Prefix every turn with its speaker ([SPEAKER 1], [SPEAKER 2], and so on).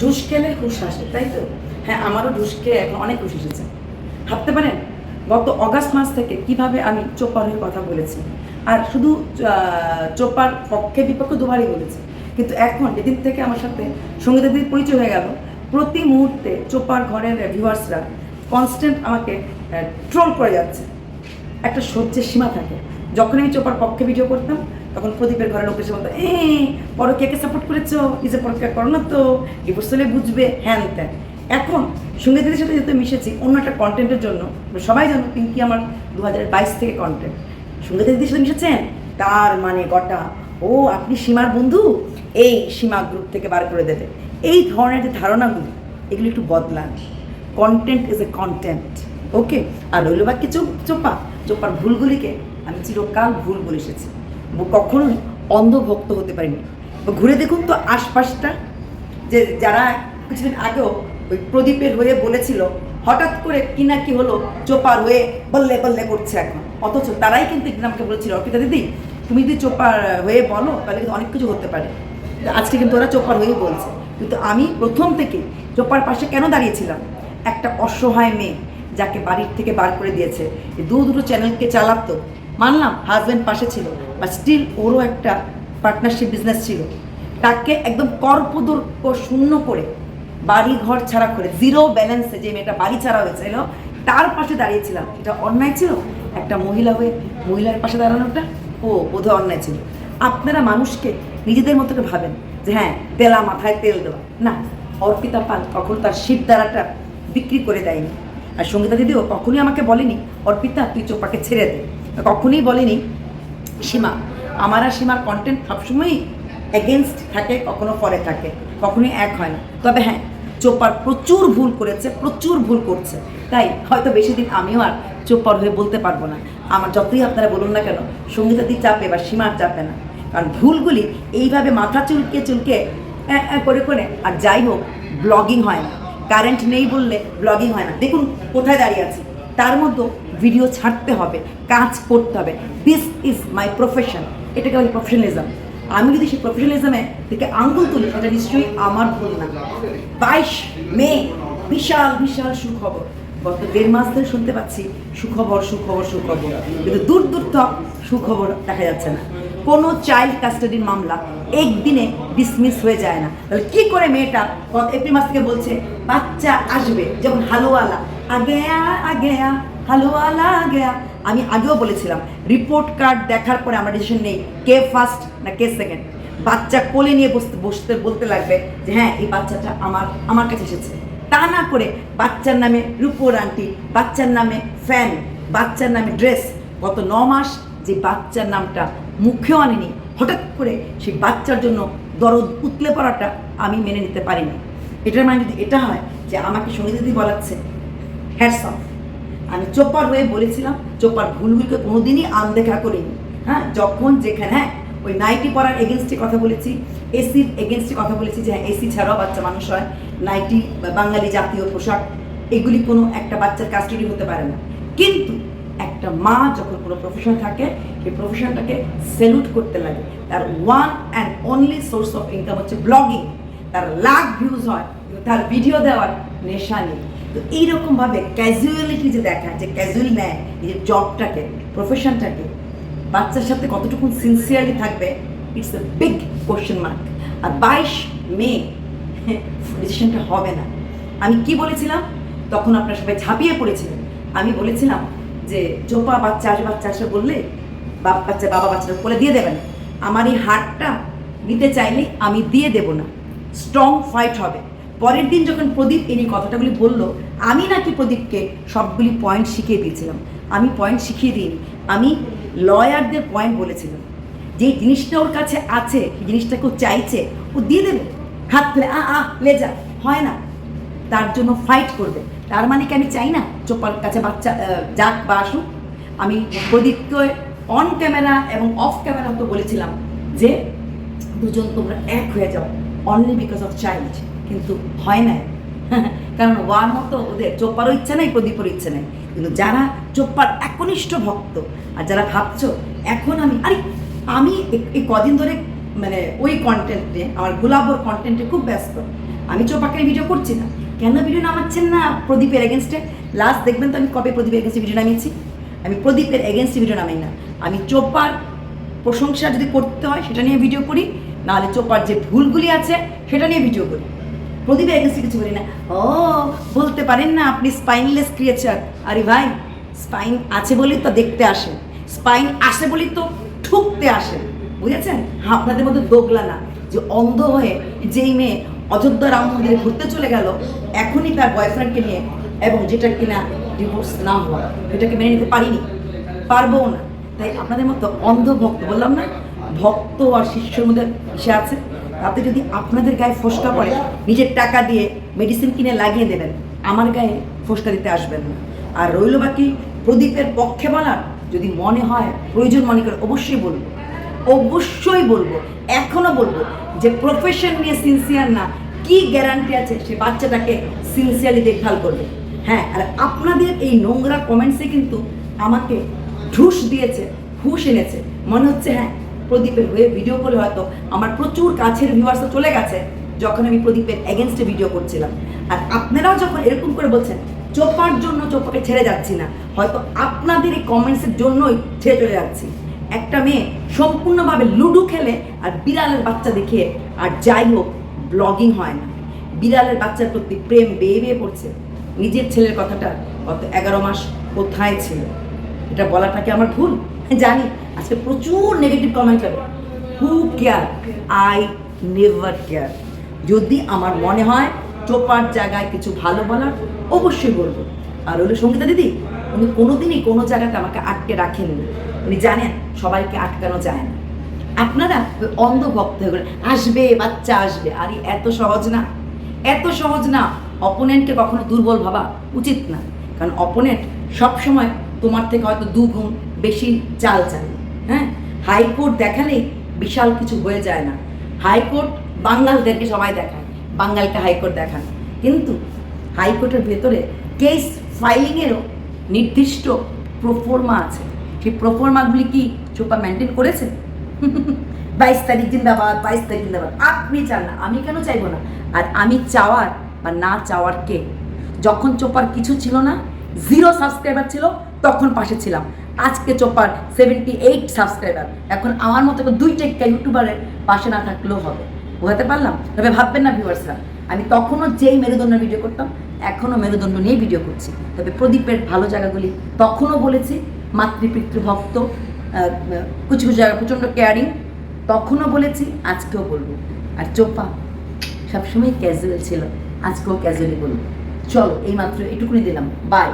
[SPEAKER 1] ঢুস খেলে হুশ আসে, তাই তো? হ্যাঁ আমারও ঢুস খেয়ে এখন অনেক হুশ এসেছে ভাবতে পারেন, গত অগাস্ট মাস থেকে কীভাবে আমি চোপার হয়ে কথা বলেছি। আর শুধু চোপার পক্ষে বিপক্ষে দুবারই বলেছি। কিন্তু এখন যেদিন থেকে আমার সাথে সঙ্গীতাদির পরিচয় হয়ে গেল। প্রতি মুহূর্তে চোপার ঘরের ভিউয়ার্সরা কনস্ট্যান্ট আমাকে ট্রোল করে যাচ্ছে। একটা সহ্যের সীমা থাকে। যখন আমি চোপার পক্ষে ভিডিও করতাম তখন প্রদীপের ঘরে লোক এসে বলতো এ পরকে সাপোর্ট করেছ? নিজে পরকে করো না তো। ডিভোর্স হলে বুঝবে, হ্যান ত্যান। এখন সঙ্গীতের সাথে যেহেতু মিশেছি, অন্য একটা কন্টেন্টের জন্য সবাই জানো পিঙ্কি আমার দু হাজার বাইশ থেকে কন্টেন্ট সঙ্গীতের দিদির সাথে মিশেছেন? তার মানে গটা, ও, আপনি সীমার বন্ধু? এই সীমা গ্রুপ থেকে বার করে দেবে। এই ধরনের যে ধারণাগুলো, এগুলো একটু বদলান। Content is a content okay আর রইল বাকি চোপ, চোপা। চোপার ভুলগুলিকে, আমি চিরকাল ভুল বলে এসেছি। কখনোই অন্ধভক্ত হতে পারিনি। ঘুরে দেখুন তো আশপাশটা, যে যারা কিছুদিন আগেও ওই প্রদীপের হয়ে বলেছিল, হঠাৎ করে কি না কি হলো, চোপার হয়ে বললে বললে করছে এখন। অথচ তারাই কিন্তু একদিন আমাকে বলেছিল, অর্পিতা দিদি, তুমি যদি চোপার হয়ে বলো, তাহলে কিন্তু অনেক কিছু হতে পারে। আজকে কিন্তু ওরা চোপার হয়েই বলছে। কিন্তু আমি প্রথম থেকে চোপার পাশে কেন দাঁড়িয়েছিলাম? একটা অসহায় মেয়ে যাকে বাড়ির থেকে বার করে দিয়েছে। দু দুটো চ্যানেলকে চালাতো মানলাম হাজব্যান্ড পাশে ছিল বা স্টিল ওরও একটা পার্টনারশিপ বিজনেস ছিল। তাকে একদম করপদর শূন্য করে বাড়ি ঘর ছাড়া করে জিরো ব্যালেন্সে যে মেয়েটা বাড়ি ছাড়া হয়েছিল, তার পাশে দাঁড়িয়েছিলাম। এটা অন্যায় ছিল? একটা মহিলা হয়ে মহিলার পাশে দাঁড়ানোটা? ও, বোধহয় অন্যায় ছিল। আপনারা মানুষকে নিজেদের মতো ভাবেন যে হ্যাঁ তেলা মাথায় তেল দেওয়া। না, অর্পিতা পাল কখন তার শিব দ্বারাটা বিক্রি করে দেয়নি। আর সঙ্গীতা দিদিও কখনোই আমাকে বলেনি, অর্পিতা, তুই চোপাকে ছেড়ে দে। কখনোই বলেনি। সীমা, আমার আর সীমার কন্টেন্ট সবসময়ই এগেনস্ট থাকে, কখনো পরে থাকে, কখনোই এক হয় না। তবে হ্যাঁ চোপার প্রচুর ভুল করেছে, প্রচুর ভুল করছে। তাই হয়তো বেশি দিন আমিও আর চোপার হয়ে বলতে পারব না। আমার যতই আপনারা বলুন না কেন, সঙ্গীতাদি চাপে বা সীমার চাপে না। কারণ ভুলগুলি এইভাবে মাথা চুলকে চুলকে করে করে, আর যাই হোক ব্লগিং হয় না। কারেন্ট নেই বললে ব্লগিং হয় না। দেখুন, কোথায় দাঁড়িয়ে আছি। তার মধ্যে ভিডিও ছাড়তে হবে, কাজ করতে হবে। দিস ইজ মাই প্রফেশন এটাকে বলি প্রফেশনালিজম আমি যদি সেই প্রফেশনালিজমে থেকে আঙ্গুল তুলি সেটা নিশ্চয়ই আমার ভুল না। বাইশ মে, বিশাল বিশাল সুখবর। গত দেড় মাস ধরে শুনতে পাচ্ছি, সুখবর সুখবর সুখবর। কিন্তু দূর দূর তক সুখবর দেখা যাচ্ছে না। কোনো চাইল্ড কাস্টাডির মামলা একদিনে ডিসমিস হয়ে যায় না। তাহলে কি করে মেয়েটা এপ্রিল মাস থেকে বলছে, বাচ্চা আসবে, যেমন হালুয়ালা। আগেয়া আগেয়া হালুয়ালা আগেয়া আমি আগেও বলেছিলাম রিপোর্ট কার্ড দেখার পরে আমার ডিসিশন নেই, কে ফার্স্ট না কে সেকেন্ড বাচ্চা কোলে নিয়ে বসতে বসতে, বলতে লাগবে যে হ্যাঁ এই বাচ্চাটা আমার আমার কাছে এসেছে। তা না করে বাচ্চার নামে রূপোর আন্টি, বাচ্চার নামে ফ্যান বাচ্চার নামে ড্রেস গত ন মাস যে বাচ্চার নামটা মুখেও আনেনি, হঠাৎ করে সেই বাচ্চার জন্য দরদ উতলে পড়াটা আমি মেনে নিতে পারিনি। এটার মানে যদি এটা হয় যে আমাকে সংগীত দিদি বলাচ্ছে হ্যাটস অফ আমি চোপার হয়ে বলেছিলাম, চোপার ভুলগুলিকে কোনোদিনই আনদেখা করিনি। হ্যাঁ যখন যেখানে হ্যাঁ ওই নাইটি পরার এগেনস্টে কথা বলেছি এসির এগেনস্টে কথা বলেছি যে হ্যাঁ এসি ছাড়াও বাচ্চা মানুষ হয়, নাইটি বাঙালি জাতীয় পোশাক, এগুলি কোনো একটা বাচ্চার কাস্টডি হতে পারে না। কিন্তু একটা মা যখন কোনো প্রফেশন থাকে, সেই প্রফেশনটাকে স্যালুট করতে লাগে। তার one and only source of income হচ্ছে ব্লগিং তার লাখ ভিউজ হয় কিন্তু তার ভিডিও দেওয়ার নেশা নেই। তো এইরকমভাবে ক্যাজুয়ালিটি যে দেখায় যে ক্যাজুয়াল নেয় নিজের জবটাকে প্রফেশনটাকে বাচ্চার সাথে কতটুকু সিনসিয়ারলি থাকবে it's a big question mark আর বাইশ মে ডিসিশনটা হবে না। আমি কি বলেছিলাম? তখন আপনার সবাই ঝাঁপিয়ে পড়েছিলেন। আমি বলেছিলাম যে চোপা বাচ্চা আসবে বাচ্চা আসবে বললে বাপ বাচ্চা, বাবা বাচ্চাটা কোলে দিয়ে দেবেন আমার এই হারটা নিতে চাইলে আমি দিয়ে দেব না। স্ট্রং ফাইট হবে। পরের দিন যখন প্রদীপ এই কথাটাগুলি বলল, আমি নাকি প্রদীপকে সবগুলি পয়েন্ট শিখিয়ে দিয়েছিলাম। আমি পয়েন্ট শিখিয়ে দিইনি। আমি লয়ারদের পয়েন্ট বলেছিলাম। যে জিনিসটা ওর কাছে আছে জিনিসটা কেউ চাইছে, ও দিয়ে দেবে। হাত ফেলে আ আ, লে যা। হয় না। তার জন্য ফাইট করবে। তার মানে কি আমি চাই না? চোপার কাছে বাচ্চা যাক বা আসুক। আমি প্রদীপকে অন ক্যামেরা এবং অফ ক্যামেরা তো বলেছিলাম যে, দুজন তোমরা এক হয়ে যাও। অনলি বিকজ অফ চাইল্ড কিন্তু হয় না কারণ ওয়ার মতো ওদের চোপ্পারও ইচ্ছে নেই প্রদীপের ইচ্ছে নেই। কিন্তু যারা চোপ্পার একনিষ্ঠ ভক্ত, আর যারা ভাবছ, এখন আমি আরে, আমি এই কদিন ধরে মানে ওই কন্টেন্টে আমার গোলাপর কন্টেন্টে খুব ব্যস্ত।
[SPEAKER 2] আমি চোপাকে ভিডিও করছি না। কেন ভিডিও নামাচ্ছেন না প্রদীপের এগেনস্টে লাস্ট দেখবেন তো আমি কবে প্রদীপের এগেনস্টে ভিডিও নামিয়েছি। আমি প্রদীপের এগেনস্টে ভিডিও নামাই না। আমি চোপার প্রশংসা যদি করতে হয়, সেটা নিয়ে ভিডিও করি। নাহলে চোপার যে ভুলগুলি আছে, সেটা নিয়ে ভিডিও করি। প্রদীপের এগেনস্টে কিছু বলি না। ও, বলতে পারেন না আপনি স্পাইনলেস ক্রিয়েচার আরে ভাই স্পাইন আছে বলেই তো দেখতে আসে। স্পাইন আসে বলেই তো ঠুকতে আসে। বুঝেছেন? আপনাদের মধ্যে দোগলা না। যে অন্ধ হয়ে যেই মেয়ে অযোধ্যা রাম মন্দিরে ঘুরতে চলে গেল, এখনই তার বয়ফ্রেন্ডকে নিয়ে এবং যেটা কিনা ডিভোর্স না হওয়া এটাকে মেনে নিতে পারিনি। পারব না। তাই আপনাদের মতো অন্ধ ভক্ত বললাম না ভক্ত আর শিষ্যর মধ্যে ইসে আছে, তাতে যদি আপনাদের গায়ে ফোসকা পড়ে, নিজের টাকা দিয়ে মেডিসিন কিনে লাগিয়ে দেবেন, আমার গায়ে ফোসকা দিতে আসবেন না। আর রইল বাকি প্রদীপের পক্ষে বলার যদি মনে হয়, প্রয়োজন মনে করে অবশ্যই বলব। অবশ্যই বলব, এখনও বলব যে প্রফেশন নিয়ে সিনসিয়ার না, কি গ্যারান্টি আছে সে বাচ্চাটাকে সিনসিয়ারলি দেখভাল করবে। হ্যাঁ আর আপনাদের এই নোংরা কমেন্টসে কিন্তু আমাকে ঢুস দিয়েছে, হুশ এনেছে। মনে হচ্ছে হ্যাঁ প্রদীপের হয়ে ভিডিও করে হয়তো আমার প্রচুর কাছের ভিউয়ার্স চলে গেছে, যখন আমি প্রদীপের এগেনস্টে ভিডিও করছিলাম। আর আপনারাও যখন এরকম করে বলছেন, চোপার জন্য চোপাকে ছেড়ে যাচ্ছি না, হয়তো আপনাদের এই কমেন্টসের জন্যই ছেড়ে চলে যাচ্ছি। একটা মেয়ে সম্পূর্ণভাবে লুডো খেলে আর বিড়ালের বাচ্চা দেখে, আর যাই হোক ব্লগিং হয় না। বিড়ালের বাচ্চার প্রতি প্রেম বেয়ে বেয়ে পড়ছে। নিজের ছেলের কথাটা গত এগারো মাস কোথায় ছিল? এটা বলাটা কি আমার ভুল? জানি, আজকে প্রচুর নেগেটিভ কমেন্ট হবে। Who care I never care যদি আমার মনে হয় চোপার জায়গায় কিছু ভালো বলার, অবশ্যই বলব। আর হলো সঙ্গীতা দিদি, উনি কোনোদিনই কোনো জায়গাতে আমাকে আটকে রাখেননি। উনি জানেন, সবাইকে আটকানো যায় না। আপনারা অন্ধ ভক্ত হয়ে গেলেন। আসবে, বাচ্চা আসবে। আরে, এত সহজ না। এত সহজ না। অপোনেন্টকে কখনো দুর্বল ভাবা উচিত না। কারণ অপোনেন্ট সবসময় তোমার থেকে হয়তো দুগুণ বেশি চাল চায় হ্যাঁ? হাইকোর্ট দেখালেই বিশাল কিছু হয়ে যায় না। হাইকোর্ট বাঙালদেরকে সবাই দেখায়, বাঙালকে হাইকোর্ট দেখান। কিন্তু হাইকোর্টের ভেতরে কেস ফাইলিংয়েরও নির্দিষ্ট প্রফর্মা আছে। সেই প্রফর্মাগুলি কি চোপা মেনটেন করেছে বাইশ তারিখ জিন্দাবাদ, বাইশ তারিখ জিন্দাবাদ। আপনি চান না, আমি কেন চাইব না? আর আমি চাওয়ার বা না চাওয়ার কে? যখন চোপার কিছু ছিল না জিরো সাবস্ক্রাইবার ছিল তখন পাশে ছিলাম। আজকে চোপার সেভেন্টি এইট সাবস্ক্রাইবার এখন আমার মতো করে দুইটা একটা ইউটিউবারের পাশে না থাকলেও হবে। বোঝাতে পারলাম? তবে ভাববেন না ভিউয়ার্সরা আমি তখনও যেই মেরুদণ্ডের ভিডিও করতাম এখনও মেরুদণ্ড নিয়ে ভিডিও করছি। তবে প্রদীপের ভালো জায়গাগুলি তখনও বলেছি মাতৃপিতৃ ভক্ত আহ, আহ, কিছু কিছু জায়গা প্রচণ্ড কেয়ারিং তখনও বলেছি আজকেও বলব। আর চোপা সবসময় ক্যাজুয়াল ছিল আজকেও ক্যাজুয়ালি বলব। চলো এইমাত্র এটুকুনি দিলাম। বাই